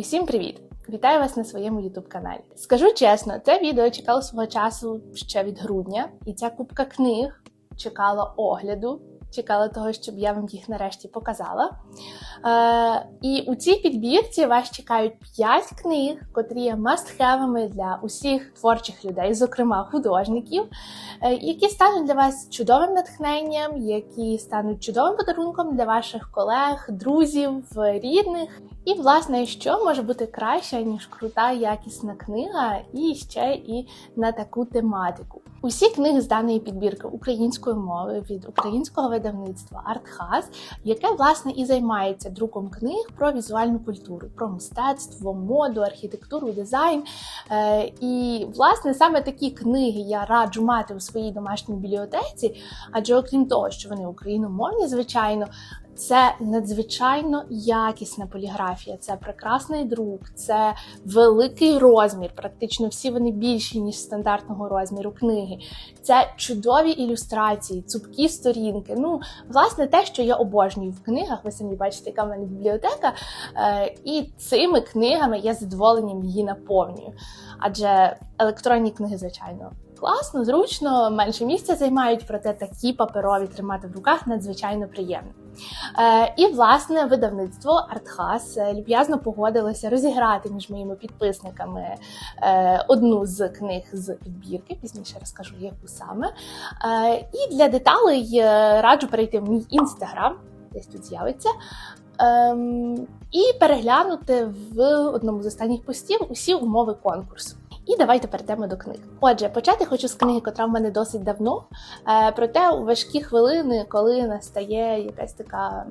Усім привіт! Вітаю вас на своєму youtube каналі. Скажу чесно, це відео чекало свого часу ще від грудня, і ця купка книг чекала огляду, чекала того, щоб я вам їх нарешті показала. Е, і у цій підбірці вас чекають 5 книг, котрі є мастхевами для усіх творчих людей, зокрема художників, е, які стануть для вас чудовим натхненням, які стануть чудовим подарунком для ваших колег, друзів, рідних. І, власне, що може бути краще, ніж крута якісна книга, і ще і на таку тематику. Усі книги з даної підбірки українською мовою від українського видавництва Артхаз, яке власне і займається друком книг про візуальну культуру, про мистецтво, моду, архітектуру, дизайн. Е, І, власне, саме такі книги я раджу мати у своїй домашній бібліотеці, адже окрім того, що вони україномовні, звичайно. Це надзвичайно якісна поліграфія, це прекрасний друк, це великий розмір. Практично всі вони більші ніж стандартного розміру книги. Це чудові ілюстрації, цупкі сторінки. Ну, власне, те, що я обожнюю в книгах. Ви самі бачите, яка в мене бібліотека. Е, і цими книгами я задоволенням її наповнюю. Адже електронні книги, звичайно. Класно, зручно, менше місця займають, проте такі паперові тримати в руках надзвичайно приємно. Е, І, власне, видавництво Артхас е, люб'язно погодилося розіграти між моїми підписниками е, одну з книг з підбірки, пізніше розкажу, яку саме. Е, І для деталей е, раджу перейти в мій інстаграм, десь тут з'явиться. Ем, І переглянути в одному з останніх постів усі умови конкурсу. І давайте перейдемо до книг. Отже, почати хочу з книги, котра в мене досить давно. Е, проте у важкі хвилини, коли настає якась така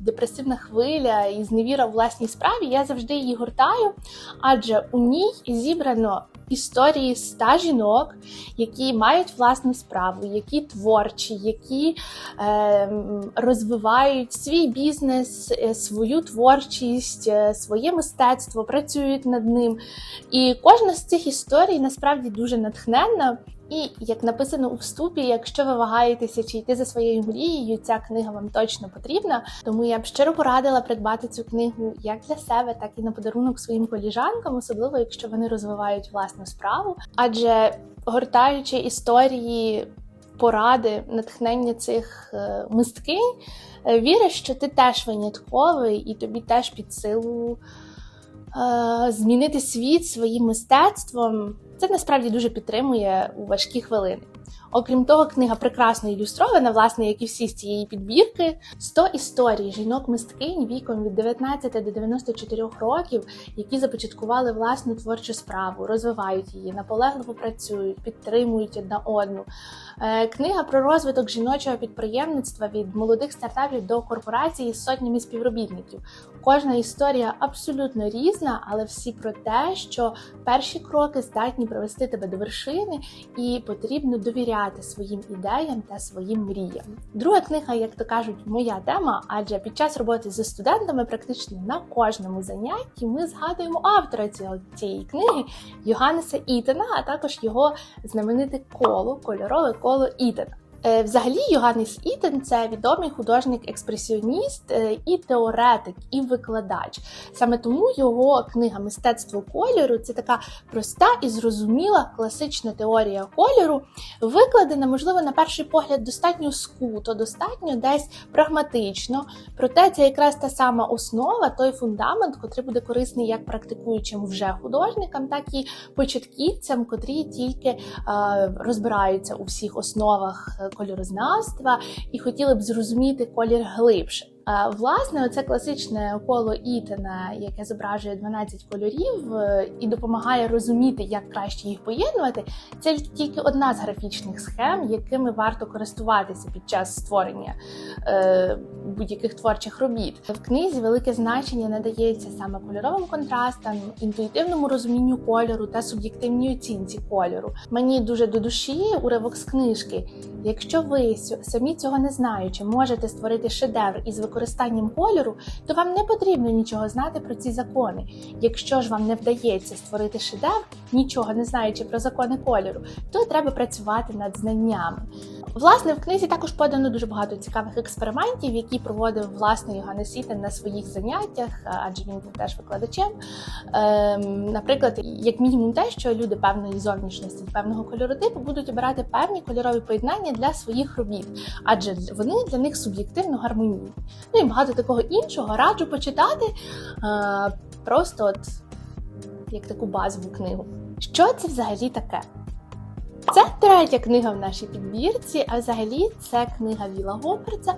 депресивна хвиля і зневіра в власній справі, я завжди її гортаю, адже у ній зібрано історії ста жінок, які мають власну справу, які творчі, які е, розвивають свій бізнес, е, свою творчість, е, своє мистецтво, працюють над ним. І кожна з цих історій насправді дуже натхненна. І як написано у вступі, якщо ви вагаєтеся чи йти за своєю мрією, ця книга вам точно потрібна. Тому я б щиро порадила придбати цю книгу як для себе, так і на подарунок своїм коліжанкам, особливо якщо вони розвивають власну справу. Адже гортаючи історії, поради, натхнення цих е, мисткинь, е, віриш, що ти теж винятковий і тобі теж під силу е, змінити світ своїм мистецтвом. Це насправді дуже підтримує у важкі хвилини. Окрім того, книга прекрасно ілюстрована, власне, як і всі з цієї підбірки. 100 історій жінок-мисткинь віком від 19 до 94 років, які започаткували власну творчу справу, розвивають її, наполегливо працюють, підтримують одна одну. Е, Книга про розвиток жіночого підприємництва від молодих стартапів до корпорації з сотнями співробітників. Кожна історія абсолютно різна, але всі про те, що перші кроки здатні привести тебе до вершини, і потрібно довіряти своїм ідеям та своїм мріям. Друга книга, як то кажуть, моя тема, адже під час роботи зі студентами практично на кожному занятті ми згадуємо автора цієї книги Йоганнеса Ітена, а також його знамените коло, кольорове коло Ітена. Е, Взагалі, Йоганнес Ітен це відомий художник-експресіоніст е, і теоретик, і викладач. Саме тому його книга Мистецтво кольору це така проста і зрозуміла класична теорія кольору, викладена, можливо, на перший погляд, достатньо скуто, достатньо десь прагматично. Проте це якраз та сама основа, той фундамент, котрий буде корисний як практикуючим вже художникам, так і початківцям, котрі тільки е, розбираються у всіх основах кольорознавства і хотіли б зрозуміти колір глибше. Власне, це класичне коло Ітена, яке зображує 12 кольорів е, і допомагає розуміти, як краще їх поєднувати. Це тільки одна з графічних схем, якими варто користуватися під час створення е, будь-яких творчих робіт. В книзі велике значення надається саме кольоровим контрастам, інтуїтивному розумінню кольору та суб'єктивній оцінці кольору. Мені дуже до душі уривок з книжки. Якщо ви самі цього не знаючи, можете створити шедевр із використанням використанням кольору, то вам не потрібно нічого знати про ці закони. Якщо ж вам не вдається створити шедевр, нічого не знаючи про закони кольору, то треба працювати над знаннями. Власне, в книзі також подано дуже багато цікавих експериментів, які проводив власне Йоганна Сітен на своїх заняттях, адже він був теж викладачем. Ем, наприклад, як мінімум, те, що люди певної зовнішності, певного кольору типу будуть обирати певні кольорові поєднання для своїх робіт, адже вони для них суб'єктивно гармонійні. Ну і багато такого іншого раджу почитати. Е, просто от як таку базову книгу. Що це взагалі таке? Це третя книга в нашій підбірці, а взагалі це книга Віла Гопперца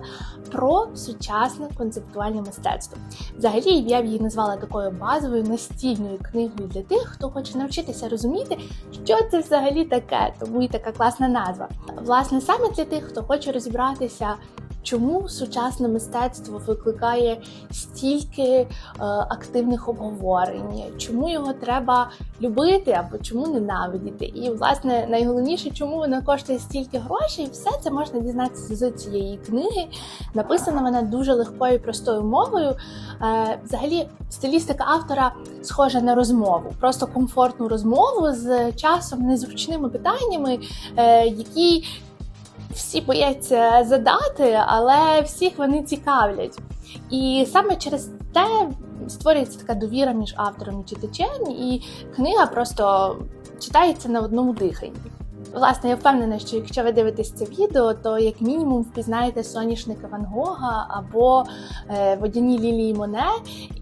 про сучасне концептуальне мистецтво. Взагалі я б її назвала такою базовою настільною книгою для тих, хто хоче навчитися розуміти, що це взагалі таке, тому і така класна назва. Власне, саме для тих, хто хоче розібратися. Чому сучасне мистецтво викликає стільки е, активних обговорень? Чому його треба любити або чому ненавидіти? І власне найголовніше, чому воно коштує стільки грошей, все це можна дізнатися з цієї книги. Написана вона дуже легкою і простою мовою. Е, взагалі, стилістика автора схожа на розмову, просто комфортну розмову з часом незручними питаннями, е, які всі бояться задати, але всіх вони цікавлять. І саме через те створюється така довіра між автором і читачем, і книга просто читається на одному диханні. Власне, я впевнена, що якщо ви дивитесь це відео, то як мінімум впізнаєте соняшника Ван Гога або е, водяні лілії Моне,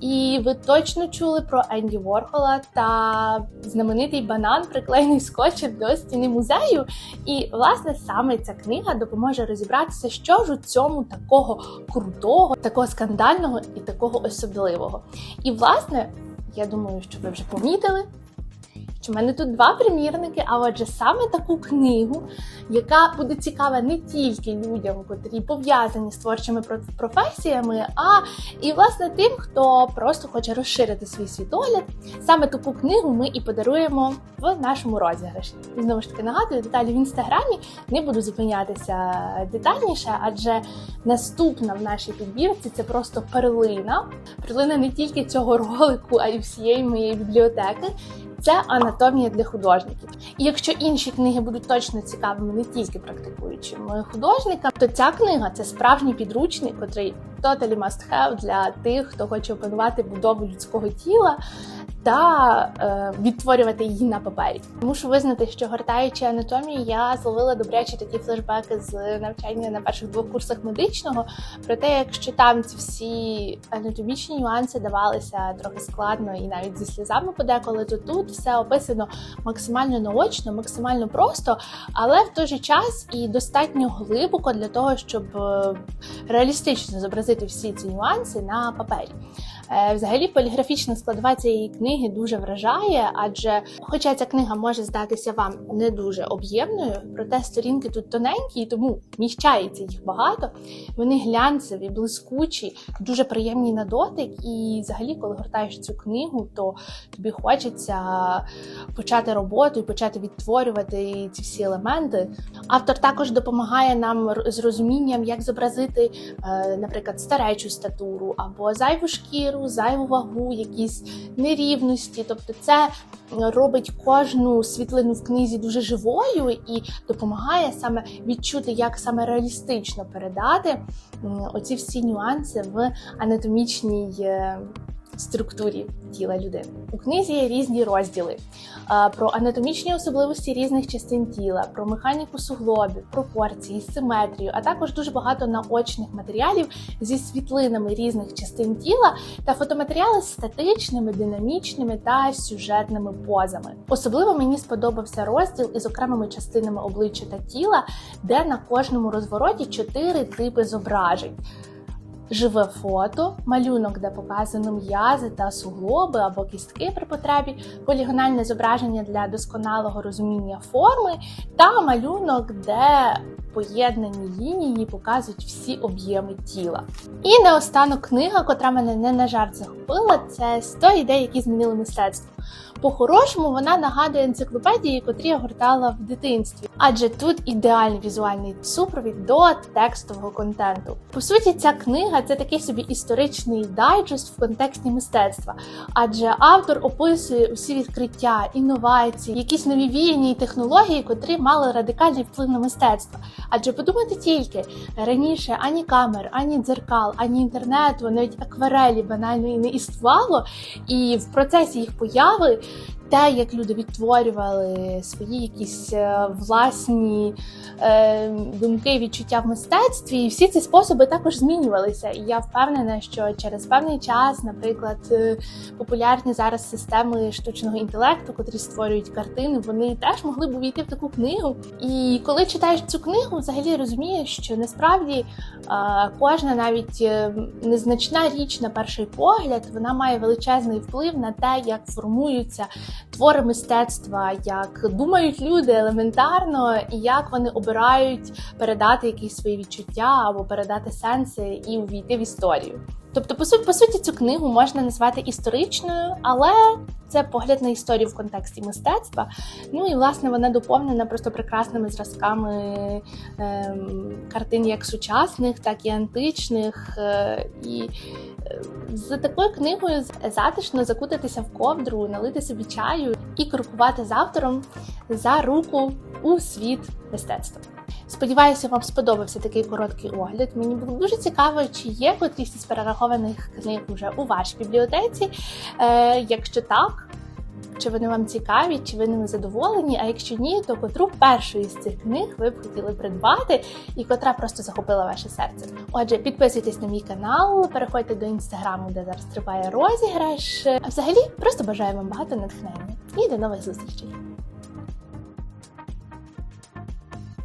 і ви точно чули про Енді Ворхола та знаменитий банан, приклеєний скотчем до стіни музею. І власне саме ця книга допоможе розібратися, що ж у цьому такого крутого, такого скандального і такого особливого. І власне, я думаю, що ви вже помітили в мене тут два примірники, а отже, саме таку книгу, яка буде цікава не тільки людям, котрі пов'язані з творчими професіями, а і власне тим, хто просто хоче розширити свій світогляд. Саме таку книгу ми і подаруємо в нашому розіграші. І знову ж таки нагадую, деталі в інстаграмі не буду зупинятися детальніше, адже наступна в нашій підбірці це просто перлина. Перлина не тільки цього ролику, а й всієї моєї бібліотеки це анатомія для художників. І якщо інші книги будуть точно цікавими не тільки практикуючим художникам, то ця книга це справжній підручник, котрий totally must have для тих, хто хоче опанувати будову людського тіла та е, відтворювати її на папері. Мушу визнати, що гортаючи анатомію, я зловила добрячі такі флешбеки з навчання на перших двох курсах медичного. Проте, якщо там ці всі анатомічні нюанси давалися трохи складно і навіть зі сльозами подеколи, то тут все описано максимально наочно, максимально просто, але в той же час і достатньо глибоко для того, щоб е, реалістично зобразити всі ці нюанси на папері. Е, взагалі, поліграфічна складова цієї книги дуже вражає, адже, хоча ця книга може здатися вам не дуже об'ємною, проте сторінки тут тоненькі, і тому вміщається їх багато. Вони глянцеві, блискучі, дуже приємні на дотик. І, взагалі, коли гортаєш цю книгу, то тобі хочеться почати роботу і почати відтворювати ці всі елементи. Автор також допомагає нам з розумінням, як зобразити, е, наприклад, старечу статуру або зайву шкіру жиру, зайву вагу, якісь нерівності. Тобто, це робить кожну світлину в книзі дуже живою і допомагає саме відчути, як саме реалістично передати оці всі нюанси в анатомічній. Структурі тіла людини. У книзі є різні розділи про анатомічні особливості різних частин тіла, про механіку суглобів, пропорції, симетрію, а також дуже багато наочних матеріалів зі світлинами різних частин тіла та фотоматеріали з статичними, динамічними та сюжетними позами. Особливо мені сподобався розділ із окремими частинами обличчя та тіла, де на кожному розвороті чотири типи зображень живе фото, малюнок, де показано м'язи та суглоби або кістки при потребі, полігональне зображення для досконалого розуміння форми, та малюнок, де поєднані лінії показують всі об'єми тіла. І наостанок книга, котра мене не на жарт захопила, це 100 ідей, які змінили мистецтво. По-хорошому вона нагадує енциклопедії, котрі я гортала в дитинстві, адже тут ідеальний візуальний супровід до текстового контенту. По суті, ця книга це такий собі історичний дайджест в контексті мистецтва, адже автор описує усі відкриття, інновації, якісь нові віяння і технології, котрі мали радикальний вплив на мистецтво. Адже подумайте тільки раніше ані камер, ані дзеркал, ані інтернету, навіть акварелі банально не існувало, і в процесі їх появи. discovered Те, як люди відтворювали свої якісь е, власні е, думки, відчуття в мистецтві, і всі ці способи також змінювалися. І я впевнена, що через певний час, наприклад, е, популярні зараз системи штучного інтелекту, котрі створюють картини, вони теж могли б увійти в таку книгу. І коли читаєш цю книгу, взагалі розумієш, що насправді е, кожна навіть е, незначна річ на перший погляд, вона має величезний вплив на те, як формуються твори мистецтва, як думають люди елементарно, і як вони обирають передати якісь свої відчуття або передати сенси і увійти в історію. Тобто, по суті, по суті, цю книгу можна назвати історичною, але це погляд на історію в контексті мистецтва. Ну і власне вона доповнена просто прекрасними зразками ем, картин як сучасних, так і античних. Е, і е, з такою книгою затишно закутатися в ковдру, налити собі чаю і крокувати з автором за руку у світ мистецтва. Сподіваюся, вам сподобався такий короткий огляд. Мені було дуже цікаво, чи є котрісь із перерахованих книг вже у вашій бібліотеці. Е, Якщо так, чи вони вам цікаві, чи ви ними задоволені? А якщо ні, то котру першу із цих книг ви б хотіли придбати і котра просто захопила ваше серце. Отже, підписуйтесь на мій канал, переходьте до інстаграму, де зараз триває розіграш. А взагалі просто бажаю вам багато натхнення і до нових зустрічей.